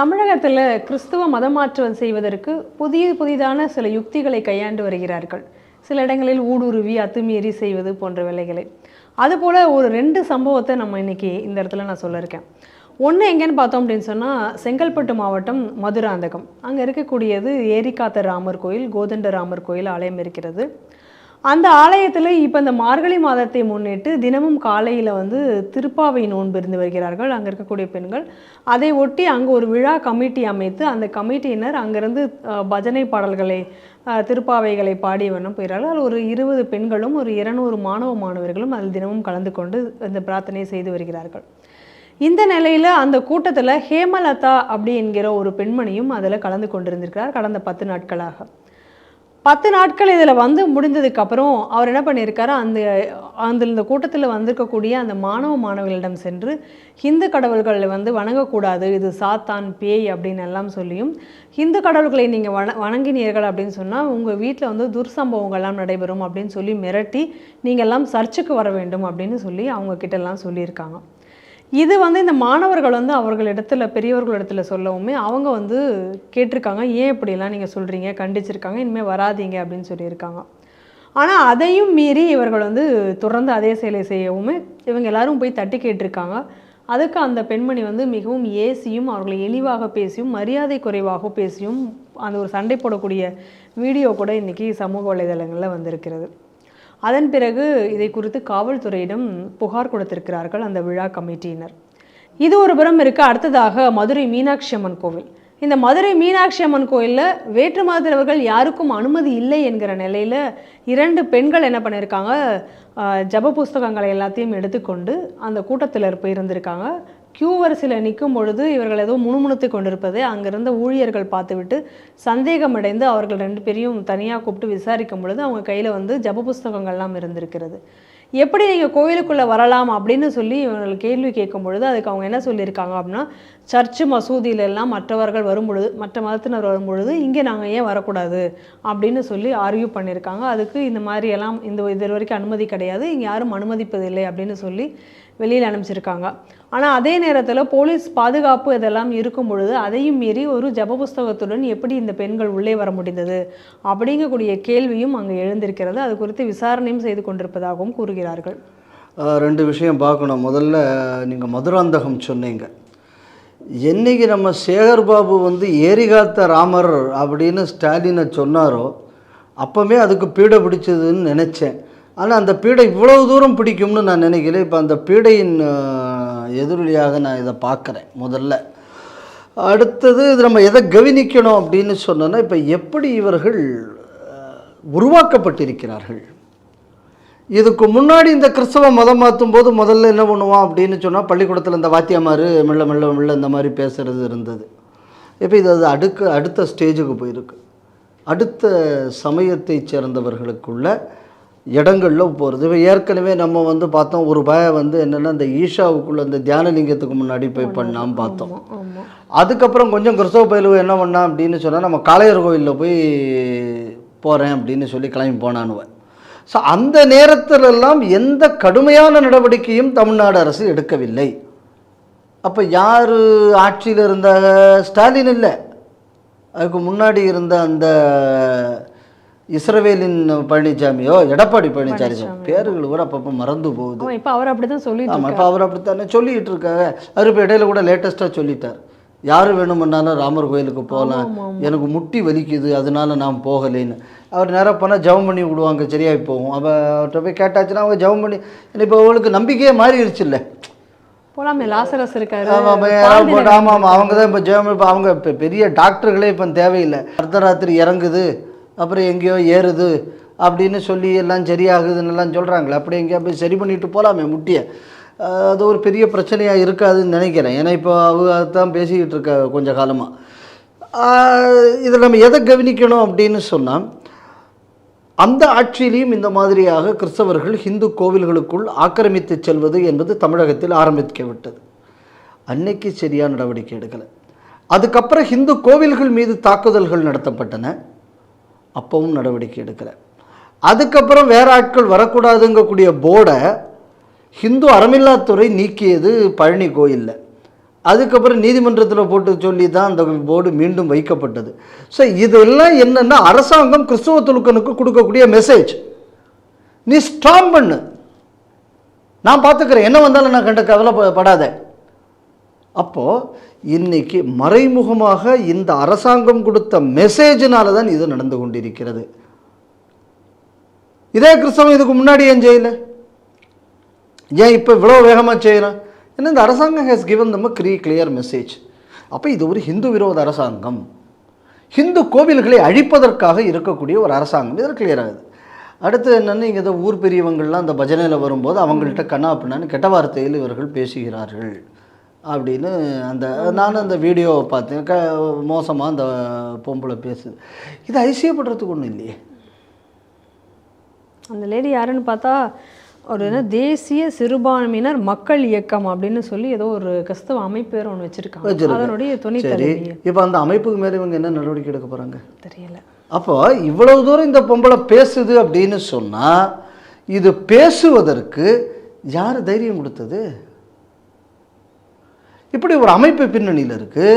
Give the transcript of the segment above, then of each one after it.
தமிழகத்தில் கிறிஸ்துவ மதமாற்றம் செய்வதற்கு புதிய புதிதான சில யுக்திகளை கையாண்டு வருகிறார்கள். சில இடங்களில் ஊடுருவி அத்துமீறி செய்வது போன்ற வேலைகளை. அதுபோல் ஒரு ரெண்டு சம்பவத்தை நம்ம இன்னைக்கு இந்த இடத்துல நான் சொல்லியிருக்கேன் ஒன்று எங்கேன்னு பார்த்தோம் அப்படின்னு சொன்னால் செங்கல்பட்டு மாவட்டம் மதுராந்தகம். அங்கே இருக்கக்கூடியது ஏரிக்காத்த ராமர் கோயில் கோதண்ட ராமர் கோயில் ஆலயம் இருக்கிறது. அந்த ஆலயத்தில் இப்போ இந்த மார்கழி மாதத்தை முன்னிட்டு தினமும் காலையில் வந்து திருப்பாவை நோன்பு இருந்து வருகிறார்கள். அங்கே இருக்கக்கூடிய பெண்கள். அதை ஒட்டி அங்கே ஒரு விழா கமிட்டி அமைத்து அந்த கமிட்டியினர் அங்கேருந்து பஜனை பாடல்களை திருப்பாவைகளை பாடி வண்ணம் போகிறார்கள் அதில் ஒரு இருபது பெண்களும் ஒரு இருநூறு மாணவ மாணவர்களும் அதில் தினமும் கலந்து கொண்டு இந்த பிரார்த்தனை செய்து வருகிறார்கள். இந்த நிலையில் அந்த கூட்டத்தில் ஹேமலதா அப்படி என்கிற ஒரு பெண்மணியும் அதில் கலந்து கொண்டிருந்திருக்கிறார். கடந்த பத்து நாட்களாக. பத்து நாட்கள் இதில் வந்து முடிந்ததுக்கப்புறம் அவர் என்ன பண்ணியிருக்காரு? அந்த அந்த இந்த கூட்டத்தில் வந்திருக்கக்கூடிய அந்த மாணவ மாணவிகளிடம் சென்று ஹிந்து கடவுள்களை வந்து வணங்கக்கூடாது இது சாத்தான் பேய் அப்படின்னு எல்லாம் சொல்லியும் ஹிந்து கடவுள்களை நீங்கள் வண வணங்கினீர்கள் அப்படின்னு சொன்னால் உங்கள் வீட்டில் வந்து துர்சம்பவங்கள்லாம் நடைபெறும் அப்படின்னு சொல்லி மிரட்டி நீங்கள் எல்லாம் சர்ச்சுக்கு வர வேண்டும் அப்படின்னு சொல்லி அவங்க கிட்ட எல்லாம் சொல்லியிருக்காங்க. இது வந்து இந்த மாணவர்கள் வந்து அவர்களிடத்துல பெரியவர்களிடத்துல சொல்லவுமே அவங்க வந்து கேட்டிருக்காங்க. ஏன் இப்படிலாம் நீங்கள் சொல்கிறீங்க கண்டிச்சிருக்காங்க. இனிமேல் வராதீங்க. அப்படின்னு சொல்லியிருக்காங்க. ஆனால் அதையும் மீறி இவர்கள் வந்து தொடர்ந்து அதே செயலை செய்யவுமே இவங்க எல்லாரும் போய் தட்டி கேட்டிருக்காங்க. அதுக்கு அந்த பெண்மணி வந்து மிகவும் ஏசியும் அவர்களை இழிவாக பேசியும் மரியாதை குறைவாக பேசியும் அந்த ஒரு சண்டை போடக்கூடிய வீடியோ கூட இன்றைக்கி சமூக வலைதளங்களில் வந்திருக்கிறது. அதன் பிறகு இதை குறித்து காவல்துறையிடம் புகார் கொடுத்திருக்கிறார்கள் அந்த விழா கமிட்டியினர். இது ஒரு புறம் இருக்க. அடுத்ததாக மதுரை மீனாட்சி அம்மன் கோவில். இந்த மதுரை மீனாட்சி அம்மன் கோயிலில் வேற்று மதத்தினர்கள் யாருக்கும் அனுமதி இல்லை என்கிற நிலையில் இரண்டு பெண்கள் என்ன பண்ணியிருக்காங்க ஜப ஜெப புஸ்தகங்களை எல்லாத்தையும் எடுத்துக்கொண்டு அந்த கூட்டத்தில் போயிருந்திருக்காங்க. கியூ வரிசையில் நிற்கும் பொழுது இவர்கள் ஏதோ முணுமுணுத்து கொண்டிருப்பதை அங்கிருந்த ஊழியர்கள் பார்த்துவிட்டு சந்தேகமடைந்து அவர்கள் ரெண்டு பேரையும் தனியாக கூப்பிட்டு விசாரிக்கும் பொழுது அவங்க கையில் வந்து ஜெப புஸ்தகங்கள்லாம் இருந்திருக்கிறது. எப்படி நீங்கள் கோயிலுக்குள்ளே வரலாம் அப்படின்னு சொல்லி இவர்கள் கேள்வி கேட்கும் பொழுது அதுக்கு அவங்க என்ன சொல்லியிருக்காங்க அப்படின்னா சர்ச்சு மசூதியிலெல்லாம் மற்றவர்கள் வரும்பொழுது மற்ற மதத்தினர் வரும்பொழுது இங்கே நாங்கள் ஏன் வரக்கூடாது? அப்படின்னு சொல்லி ஆர்கியூ பண்ணியிருக்காங்க. அதுக்கு இந்த மாதிரி எல்லாம் இந்த இது வரைக்கும் அனுமதி கிடையாது. இங்கே யாரும் அனுமதிப்பதில்லை அப்படின்னு சொல்லி வெளியில் அனுப்பிச்சிருக்காங்க. ஆனால் அதே நேரத்தில் போலீஸ் பாதுகாப்பு இதெல்லாம் இருக்கும் பொழுது அதையும் மீறி ஒரு ஜப புஸ்தகத்துடன் எப்படி இந்த பெண்கள் உள்ளே வர முடிந்தது அப்படிங்கக்கூடிய கேள்வியும் அங்கே எழுந்திருக்கிறது. அது குறித்து விசாரணையும் செய்து கொண்டிருப்பதாகவும் கூறுகிறார்கள். ரெண்டு விஷயம் பார்க்கணும். முதல்ல நீங்கள் மதுராந்தகம் சொன்னீங்க. என்னைக்கு நம்ம சேகர் பாபு வந்து ஏரிகாத்த ராமர் அப்படின்னு ஸ்டாலினை சொன்னாரோ அப்போவே அதுக்கு பீடை பிடிச்சதுன்னு நினச்சேன். ஆனால் அந்த பீடை இவ்வளவு தூரம் பிடிக்கும்னு நான் நினைக்கல. இப்போ அந்த பீடையின் எதிரொலியாக நான் இதை பார்க்குறேன் முதல்ல. அடுத்தது இது நம்ம எதை கவனிக்கணும் அப்படின்னு சொன்னோன்னா இப்போ எப்படி இவர்கள் உருவாக்கப்பட்டிருக்கிறார்கள்? இதுக்கு முன்னாடி இந்த கிறிஸ்தவ மதம் மாற்றும் போது முதல்ல என்ன பண்ணுவான் அப்படின்னு சொன்னால் பள்ளிக்கூடத்தில் இந்த வாத்தியமாரு மெல்ல மெல்ல மெல்ல இந்த மாதிரி பேசுகிறது இருந்தது. இப்போ இது அது அடுக்க அடுத்த ஸ்டேஜுக்கு போயிருக்கு. அடுத்த சமயத்தை சேர்ந்தவர்களுக்குள்ள இடங்களில் போகிறது இப்போ ஏற்கனவே நம்ம வந்து பார்த்தோம் ஒரு பய வந்து என்னென்னா இந்த ஈஷாவுக்குள்ள இந்த தியானலிங்கத்துக்கு முன்னாடி போய் பண்ணாமல் பார்த்தோம். அதுக்கப்புறம் கொஞ்சம் கிறிஸ்தவ பயிலுவு என்ன பண்ணான் அப்படின்னு சொன்னால் நம்ம காளையர் கோயிலில் போய் போகிறேன் அப்படின்னு சொல்லி கிளம்பி போனானுவன் ஸோ அந்த நேரத்திலெல்லாம் எந்த கடுமையான நடவடிக்கையும் தமிழ்நாடு அரசு எடுக்கவில்லை. அப்போ யார் ஆட்சியில் இருந்தாங்க ஸ்டாலின் இல்லை. அதுக்கு முன்னாடி இருந்த அந்த இஸ்ரவேலின் பழனிசாமியோ எடப்பாடி பழனிசாமி பேர்கள் கூட அப்பப்போ மறந்து போகுது. இப்போ அவர் அப்படி தான் சொல்லிட்டு ஆமாம் இப்போ அவர் அப்படித்தானே சொல்லிட்டு இருக்காங்க அவர் இப்போ இடையில கூட லேட்டஸ்ட்டாக சொல்லிட்டார். யார் வேணுமுன்னாலும் ராமர் கோயிலுக்கு போகலாம். எனக்கு முட்டி வலிக்குது அதனால நான் போகலைன்னு. அவர் நேராக போனால் ஜெபம் பண்ணி விடுவாங்க சரியாகி போகும். அப்போ அவர்கிட்ட போய் கேட்டாச்சுன்னா அவங்க ஜெபம் பண்ணி இப்போ அவங்களுக்கு நம்பிக்கையே மாறிடுச்சு இல்லை போலாமே லாசரஸ் இருக்காரு. ஆமாம் அவங்க தான் இப்போ ஜெபம் இப்போ அவங்க இப்போ பெரிய டாக்டர்களே இப்போ தேவையில்லை. அர்த்தராத்திரி இறங்குது. அப்புறம் எங்கேயோ ஏறுது அப்படின்னு சொல்லி எல்லாம் சரியாகுதுன்னு எல்லாம் சொல்கிறாங்களே அப்படி எங்கேயா போய் சரி பண்ணிட்டு போகலாமே முட்டியை. அது ஒரு பெரிய பிரச்சனையாக இருக்காதுன்னு நினைக்கிறேன். ஏன்னா இப்போ அவங்க அதுதான் பேசிக்கிட்டு இருக்க கொஞ்சம் காலமாக இதில் நம்ம எதை கவனிக்கணும் அப்படின்னு சொன்னால் அந்த ஆட்சியிலையும் இந்த மாதிரியாக கிறிஸ்தவர்கள் ஹிந்து கோவில்களுக்குள் ஆக்கிரமித்து செல்வது என்பது தமிழகத்தில் ஆரம்பிக்க விட்டது. அன்னைக்கு சரியான நடவடிக்கை எடுக்கலை. அதுக்கப்புறம் ஹிந்து கோவில்கள் மீது தாக்குதல்கள் நடத்தப்பட்டன. அப்பவும் நடவடிக்கை எடுக்கலை. அதுக்கப்புறம் வேற ஆட்கள் வரக்கூடாதுங்கக்கூடிய போர்டை ஹிந்து அறமில்லாத்துறை நீக்கியது பழனி கோயிலில். அதுக்கப்புறம் நீதிமன்றத்தில் போட்டு சொல்லி தான் அந்த போர்டு மீண்டும் வைக்கப்பட்டது. ஸோ இதெல்லாம் என்னென்னா அரசாங்கம் கிறிஸ்துவ துலுக்கனுக்கு கொடுக்கக்கூடிய மெசேஜ் நீ ஸ்ட்ராங் பண்ணு. நான் பார்த்துக்கிறேன் என்ன வந்தாலும் நான் கண்ட கவலைப்படாத அப்போது இன்றைக்கி மறைமுகமாக இந்த அரசாங்கம் கொடுத்த மெசேஜினால தான் இது நடந்து கொண்டிருக்கிறது. இதே கிறிஸ்தவம் இதுக்கு முன்னாடி ஏன் செய்யலை ஏன் இப்போ இவ்வளோ வேகமாக செய்யலாம் ஏன்னா இந்த அரசாங்கம் ஹேஸ் கிவன் தம் க்ரீ கிளியர் மெசேஜ் அப்போ இது ஒரு ஹிந்து விரோத அரசாங்கம். ஹிந்து கோவில்களை அழிப்பதற்காக இருக்கக்கூடிய ஒரு அரசாங்கம். இதில் கிளியர் ஆகுது. அடுத்து என்னென்னு இங்கே இந்த ஊர் பெரியவங்கள்லாம் அந்த பஜனையில் வரும்போது அவங்கள்ட்ட கண்ணா அப்படின்னான்னு கெட்ட வார்த்தையில் இவர்கள் பேசுகிறார்கள். அப்படின்னு அந்த நானும் அந்த வீடியோவை பார்த்தேன். க மோசமாக அந்த பொம்பளை பேசுது. இது அதிசயப்படுறதுக்கு ஒன்றும் இல்லையே. அந்த லேடி யாருன்னு பார்த்தா ஒரு என்ன தேசிய சிறுபான்மையினர் மக்கள் இயக்கம் அப்படின்னு சொல்லி ஏதோ ஒரு கிறிஸ்தவ அமைப்பு பேர் ஒன்று வச்சிருக்காங்க. அதனுடைய துணை சரி இப்போ அந்த அமைப்புக்கு மேலே இவங்க என்ன நடவடிக்கை எடுக்க போகிறாங்க தெரியல. அப்போ இவ்வளவு தூரம் இந்த பொம்பளை பேசுது அப்படின்னு சொன்னால் இது பேசுவதற்கு யார் தைரியம் கொடுத்தது? இப்படி ஒரு அமைப்பு பின்னணியில் இருக்கு.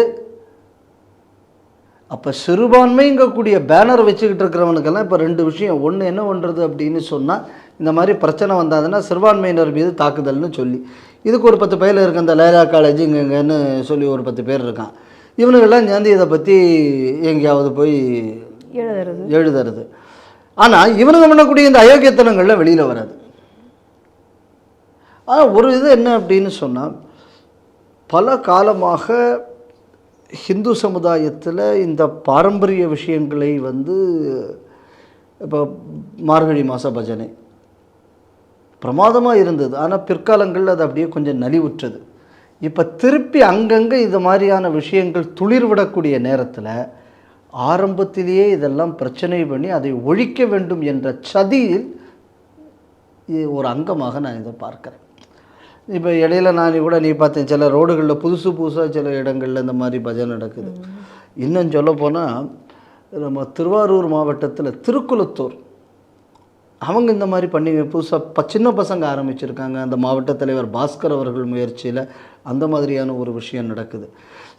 அப்போ சிறுபான்மைங்கக்கூடிய பேனர் வச்சுக்கிட்டு இருக்கிறவனுக்கெல்லாம் இப்போ ரெண்டு விஷயம். ஒன்று என்ன பண்ணுறது அப்படின்னு சொன்னால் இந்த மாதிரி பிரச்சனை வந்தாதுன்னா சிறுபான்மையினர் மீது தாக்குதல்னு சொல்லி. இதுக்கு ஒரு பத்து பேர் இருக்கு அந்த லைலா காலேஜ் இங்கே இங்கேன்னு சொல்லி ஒரு பத்து பேர் இருக்கான். இவனுங்கெல்லாம் சேர்ந்து இதை பற்றி எங்கேயாவது போய் எழுதுறது. எழுதுறது. ஆனால் இவனுங்க பண்ணக்கூடிய இந்த அயோக்கியத்தனங்கள்லாம் வெளியில் வராது. ஆனால் ஒரு இது என்ன அப்படின்னு சொன்னால் பல காலமாக ஹிந்து சமுதாயத்தில் இந்த பாரம்பரிய விஷயங்களை வந்து இப்போ மார்கழி மாத பஜனை. பிரமாதமாக இருந்தது. ஆனால் பிற்காலங்களில் அது அப்படியே கொஞ்சம் நலிவுற்றது. இப்போ திருப்பி அங்கங்கே இது மாதிரியான விஷயங்கள் துளிர்விடக்கூடிய நேரத்தில் ஆரம்பத்திலேயே இதெல்லாம் பிரச்சனை பண்ணி அதை ஒழிக்க வேண்டும் என்ற சதியில் ஒரு அங்கமாக நான் இதை பார்க்குறேன். இப்போ இடையில நான் கூட நீ பார்த்தேன் சில ரோடுகளில் புதுசு புதுசாக சில இடங்களில் இந்த மாதிரி பஜனை நடக்குது. இன்னும் சொல்ல போனால் நம்ம திருவாரூர் மாவட்டத்தில் திருக்குளத்தூர் அவங்க இந்த மாதிரி பண்ணி புதுசாக ப சின்ன பசங்க ஆரம்பிச்சிருக்காங்க. அந்த மாவட்ட தலைவர் பாஸ்கர் அவர்கள் முயற்சியில் அந்த மாதிரியான ஒரு விஷயம் நடக்குது.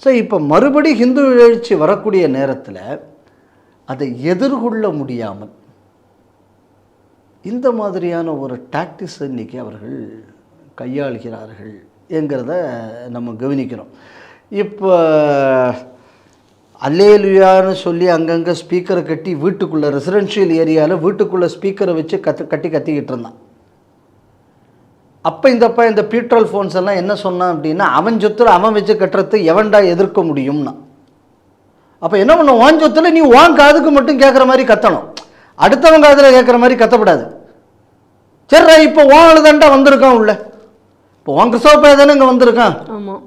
ஸோ இப்போ மறுபடி ஹிந்து எழுச்சி வரக்கூடிய நேரத்தில் அதை எதிர்கொள்ள முடியாமல் இந்த மாதிரியான ஒரு டாக்டிஸ் இன்னைக்கு அவர்கள் கையாளுகிறார்கள் என்கிறத நம்ம கவனிக்கிறோம். இப்போ அல்லேலுயான்னு சொல்லி அங்கங்கே ஸ்பீக்கரை கட்டி வீட்டுக்குள்ளே ரெசிடென்ஷியல் ஏரியாவில் வீட்டுக்குள்ளே ஸ்பீக்கரை வச்சு கத்து கட்டி கத்திக்கிட்டு இருந்தான். அப்போ இந்தப்பா இந்த பீட்ரோல் ஃபோன்ஸ் எல்லாம் என்ன சொன்னான் அப்படின்னா அவன் சொத்துல அவன் வச்சு கட்டுறது எவன்டா எதிர்க்க முடியும்னா. அப்போ என்ன பண்ண வான் சொத்துல நீ வான் காதுக்கு மட்டும் கேட்குற மாதிரி கத்தணும். அடுத்தவங்க காதில் கேட்குற மாதிரி கத்தப்படாது. சரிடா இப்போ உன் அழுதாண்டா வந்திருக்கான் உள்ள. இப்போ உன் கிறிஸ்தவ பையன் தானே இங்கே வந்திருக்கான். ஆமாம்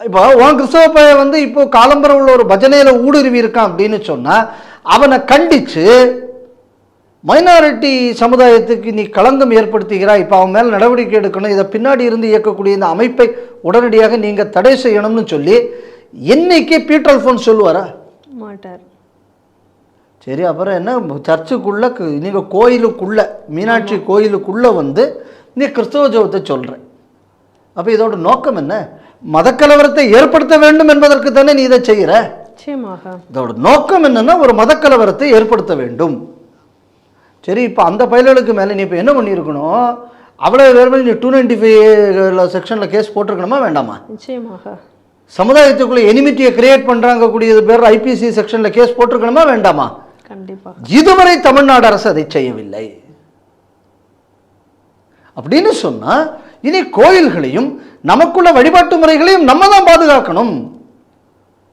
இப்போ உன் கிறிஸ்தவ பையன் வந்து இப்போ காலம்பரம் உள்ள ஒரு பஜனையில் ஊடுருவி இருக்கான் அப்படின்னு சொன்னால் அவனை கண்டித்து மைனாரிட்டி சமுதாயத்துக்கு நீ களங்கம் ஏற்படுத்துகிறாய் இப்போ அவன் மேலே நடவடிக்கை எடுக்கணும் இதை பின்னாடி இருந்து இயக்கக்கூடிய இந்த அமைப்பை உடனடியாக நீங்கள் தடை செய்யணும்னு சொல்லி என்னைக்கு பீட்டர் ஃபோன் சொல்லுவாரா? மாட்டார். சரி அப்புறம் என்ன? சர்ச்சுக்குள்ளே நீங்கள் கோயிலுக்குள்ளே மீனாட்சி கோயிலுக்குள்ளே வந்து நீ கிறிஸ்தவ ஜெபத்தை சொல்கிறேன் அப்போ இதோட நோக்கம் என்ன? மதக்கலவரத்தை ஏற்படுத்த வேண்டும் என்பதற்கு தானே நீ இதை செய்கிற இதோட நோக்கம் என்னன்னா ஒரு மதக்கலவரத்தை ஏற்படுத்த வேண்டும். சரி இப்போ அந்த பயல்களுக்கு மேலே நீ இப்போ என்ன பண்ணியிருக்கணும்? அவ்வளோ வேறு நீ டூ நைன்டி ஃபைவ் செக்ஷனில் கேஸ் போட்டிருக்கணுமா வேண்டாமா? நிச்சயமாக. சமுதாயத்துக்குள்ளே எனிமிட்டியை கிரியேட் பண்ணுறாங்க கூடியது பேர் ஐபிசி செக்ஷனில் கேஸ் போட்டிருக்கணுமா வேண்டாமா? கண்டிப்பாக இதுவரை தமிழ்நாடு அரசு அதை செய்யவில்லை. அப்படின்னு சொன்னா இனி கோயில்களையும் நமக்குள்ள வழிபாட்டு முறைகளையும் நம்ம தான் பாதுகாக்கணும்.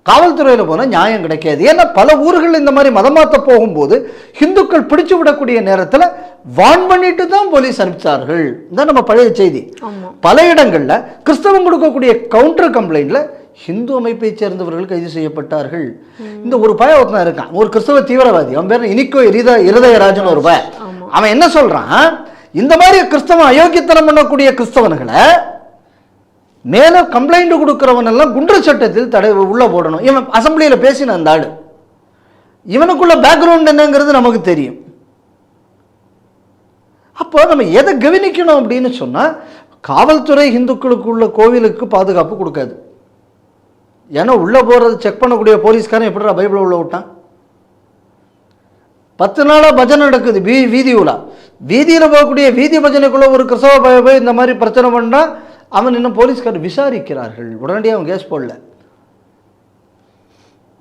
காவல்துறையில் போனால் நியாயம் கிடைக்காது. ஏன்னா பல ஊர்களில் இந்த மாதிரி மதம் மாற்ற போகும்போது ஹிந்துக்கள் பிடிச்சு விடக்கூடிய நேரத்தில் வான் பண்ணிட்டு தான் போலீஸ் அனுப்பிச்சார்கள். இதான் நம்ம பழைய செய்தி. பல இடங்கள்ல கிறிஸ்தவம் கொடுக்கக்கூடிய கவுண்டர் கம்ப்ளைண்ட்ல ஹிந்து அமைப்பை சேர்ந்தவர்கள் கைது செய்யப்பட்டார்கள். இந்த ஒரு பய ஒருத்தன் இருக்கான். ஒரு கிறிஸ்தவ தீவிரவாதி. அவன் பேர் இனிக்கோ எரித இருதயராஜன் ஒரு பய. அவன் என்ன சொல்றான்? இந்த மாதிரி கிறிஸ்தவன் அயோக்கியத்தனம் பண்ணக்கூடிய கிறிஸ்தவன்களை மேலே கம்ப்ளைண்ட் கொடுக்குறவனெல்லாம் குண்டர் சட்டத்தில் தடை உள்ளே போடணும். இவன் அசம்பிளியில் பேசின அந்த ஆடு இவனுக்குள்ள பேக்ரவுண்ட் என்னங்கிறது நமக்கு தெரியும். அப்போ நம்ம எதை கவனிக்கணும் அப்படின்னு சொன்னால் காவல்துறை இந்துக்களுக்கு உள்ள கோவிலுக்கு பாதுகாப்பு கொடுக்காது. ஏன்னா உள்ளே போகிறது செக் பண்ணக்கூடிய போலீஸ்காரன் எப்படிடா பைபிளை உள்ள விட்டான்? பத்து நாளாக பஜனை நடக்குது வீ வீதி உலா. வீதியில் போகக்கூடிய வீதி பஜனைக்குள்ள ஒரு கிறிஸ்தவ பய போய் இந்த மாதிரி பிரச்சனை பண்ணா அவன் இன்னும் போலீஸ்காரர் விசாரிக்கிறார்கள். உடனடியாக அவன் கேஸ் போடல.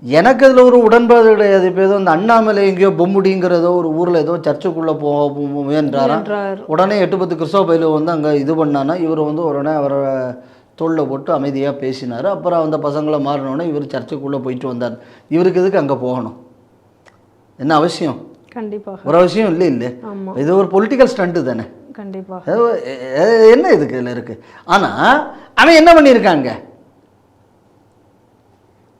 எனக்கு அதில் ஒரு உடன்பாடு கிடையாது. இப்போ ஏதோ இந்த அண்ணாமலை எங்கேயோ பொம்முடிங்கிறதோ ஒரு ஊரில் ஏதோ சர்ச்சுக்குள்ளே போ போ- முயன்றாராம். என்றார் உடனே எட்டு பத்து கிறிஸ்தவ பயில வந்து அங்கே இது பண்ணானா இவர் வந்து உடனே அவரை தோளில் போட்டு அமைதியாக பேசினார். அப்புறம் அந்த பசங்களை மாறினோடனே இவர் சர்ச்சுக்குள்ளே போயிட்டு வந்தார். இவருக்கு எதுக்கு அங்கே போகணும்? என்ன அவசியம்? கண்டிப்பாக. ஒரு அவசியம் இல்லை இல்லை ஆமா. இது ஒரு பொலிட்டிக்கல் ஸ்டண்ட்டு தானே. கண்டிப்பாக என்ன இதுக்கு இதில் இருக்குது ஆனால் அவன் என்ன பண்ணியிருக்காங்க?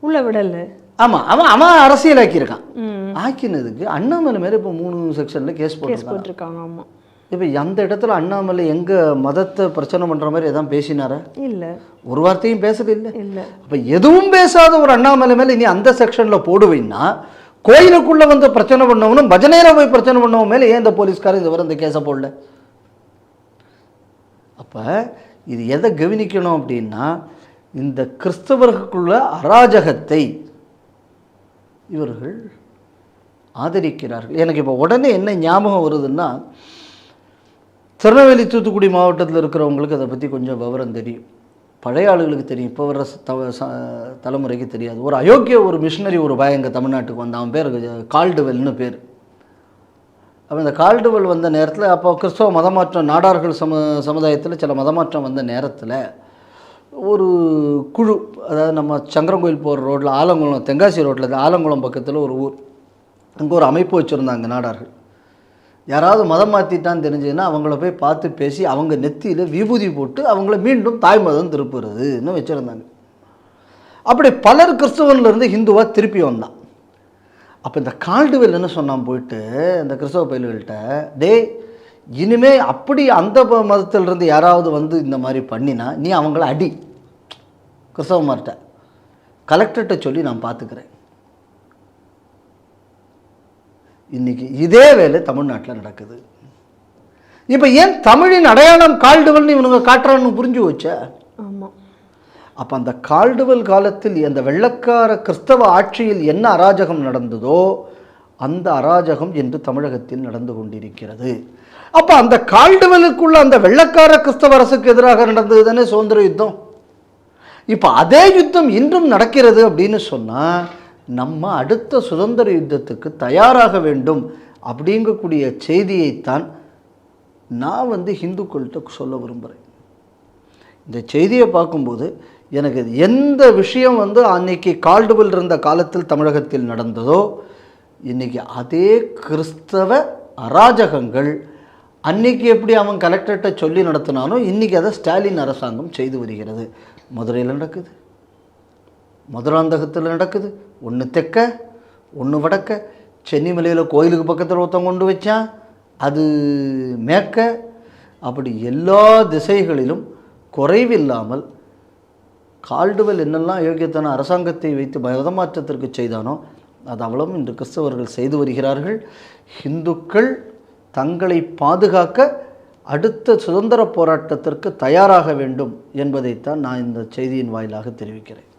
உள்ள விடல. ஆமாம் அவன் அவன் அரசியலாக்கியிருக்கான் ம். ஆக்கினதுக்கு அண்ணாமலை மேலே இப்போ மூணு செக்ஷனில் கேஸ் போட்டிருக்காங்க. போட்டிருக்காங்க ஆமா. இப்போ அந்த இடத்துல அண்ணாமலை எங்கே மதத்தை பிரச்சனை பண்ணுற மாதிரி எதாவது பேசினாரா? இல்ல. ஒரு வார்த்தையும் பேசுறது இல்லை. இல்ல. அப்போ எதுவும் பேசாத ஒரு அண்ணாமலை மேலே நீ அந்த செக்ஷனில் போடுவீன்னா கோயிலுக்குள்ளே வந்து பிரச்சனை பண்ணவனும் பஜனையில் போய் பிரச்சனை பண்ணவன் மேலே ஏன் இந்த போலீஸ்காரன் இதுவரை இந்த கேஸை போடல? அப்போ இது எதை கவனிக்கணும் அப்படின்னா இந்த கிறிஸ்தவர்களுக்குள்ள அராஜகத்தை இவர்கள் ஆதரிக்கிறார்கள். எனக்கு இப்போ உடனே என்ன ஞாபகம் வருதுன்னா திருநெல்வேலி தூத்துக்குடி மாவட்டத்தில் இருக்கிறவங்களுக்கு அதை பற்றி கொஞ்சம் விவரம் தெரியும். பழைய ஆளுகளுக்கு தெரியும். இப்போ வர ச- தலைமுறைக்கு தெரியாது. ஒரு அயோக்கிய ஒரு மிஷினரி ஒரு பய எங்கள் தமிழ்நாட்டுக்கு வந்தான். அவன் பேர் கால்டுவெல்னு பேர். அப்போ இந்த கால்டுவெல் வந்த நேரத்தில் அப்போ கிறிஸ்தவ மதமாற்றம் நாடார்கள் சம சமுதாயத்தில் சில மதமாற்றம் வந்த நேரத்தில் ஒரு குழு அதாவது நம்ம சங்கரங்கோயில் போகிற ரோட்டில் ஆலங்குளம் தென்காசி ரோட்டில் ஆலங்குளம் பக்கத்தில் ஒரு ஊர். அங்கே ஒரு அமைப்பு வச்சுருந்தாங்க நாடார்கள். யாராவது மதம் மாற்றிட்டான்னு தெரிஞ்சதுன்னா அவங்கள போய் பார்த்து பேசி அவங்க நெத்தியில் விபூதி போட்டு அவங்கள மீண்டும் தாய் மதம் திருப்புறதுன்னு வச்சுருந்தாங்க. அப்படி பலர் கிறிஸ்தவன்லேருந்து ஹிந்துவாக திருப்பி வந்தான். அப்போ இந்த கால்டுவெல் என்ன சொன்னான் போயிட்டு இந்த கிறிஸ்தவ பயில்கள்கிட்ட டேய் இனிமே அப்படி அந்த மதத்திலிருந்து யாராவது வந்து இந்த மாதிரி பண்ணினா நீ அவங்கள அடி. கிறிஸ்தவமார்கிட்ட கலெக்டர்கிட்ட சொல்லி நான் பார்த்துக்கிறேன் இன்னைக்கு இதே வேலை தமிழ்நாட்டில் நடக்குது. இப்போ ஏன் தமிழின் அடையாளம் கால்டுவல்னு இவனுங்க காட்டுறான்னு புரிஞ்சு வச்ச ஆமா. அப்போ அந்த கால்டுவல் காலத்தில் அந்த வெள்ளக்கார கிறிஸ்தவ ஆட்சியில் என்ன அராஜகம் நடந்ததோ அந்த அராஜகம் என்று தமிழகத்தில் நடந்து கொண்டிருக்கிறது. அப்போ அந்த கால்டுவலுக்குள்ள அந்த வெள்ளக்கார கிறிஸ்தவ அரசுக்கு எதிராக நடந்தது தானே சுதந்திர யுத்தம்? இப்போ அதே யுத்தம் இன்றும் நடக்கிறது அப்படின்னு சொன்னால் நம்ம அடுத்த சுதந்திர யுத்தத்துக்கு தயாராக வேண்டும் அப்படிங்கக்கூடிய செய்தியைத்தான் நான் வந்து ஹிந்துக்கள்கிட்ட சொல்ல விரும்புகிறேன் இந்த செய்தியை பார்க்கும்போது எனக்கு எந்த விஷயம் வந்து அன்னைக்கு கால்டுவல் இருந்த காலத்தில் தமிழகத்தில் நடந்ததோ இன்னைக்கு அதே கிறிஸ்தவ அராஜகங்கள் அன்னைக்கு எப்படி அவன் கலெக்டர்கிட்ட சொல்லி நடத்தினானோ இன்றைக்கி அதை ஸ்டாலின் அரசாங்கம் செய்து வருகிறது. மதுரையில் நடக்குது. மதுராந்தகத்தில் நடக்குது. ஒன்று தெக்க ஒன்று வடக்க. சென்னிமலையில் கோயிலுக்கு பக்கத்தில் ஒருத்தன் கொண்டு வச்சான். அது மேற்க. அப்படி எல்லா திசைகளிலும் குறைவில்லாமல் கால்டுவெல் என்னெல்லாம் யோகியத்தான அரசாங்கத்தை வைத்து மதமாற்றத்திற்கு செய்தானோ அது அவ்வளவும் இன்று கிறிஸ்தவர்கள் செய்து வருகிறார்கள். இந்துக்கள் தங்களை பாதுகாக்க அடுத்த சுதந்திர போராட்டத்திற்கு தயாராக வேண்டும் என்பதைத்தான் நான் இந்த செய்தியின் வாயிலாக தெரிவிக்கிறேன்.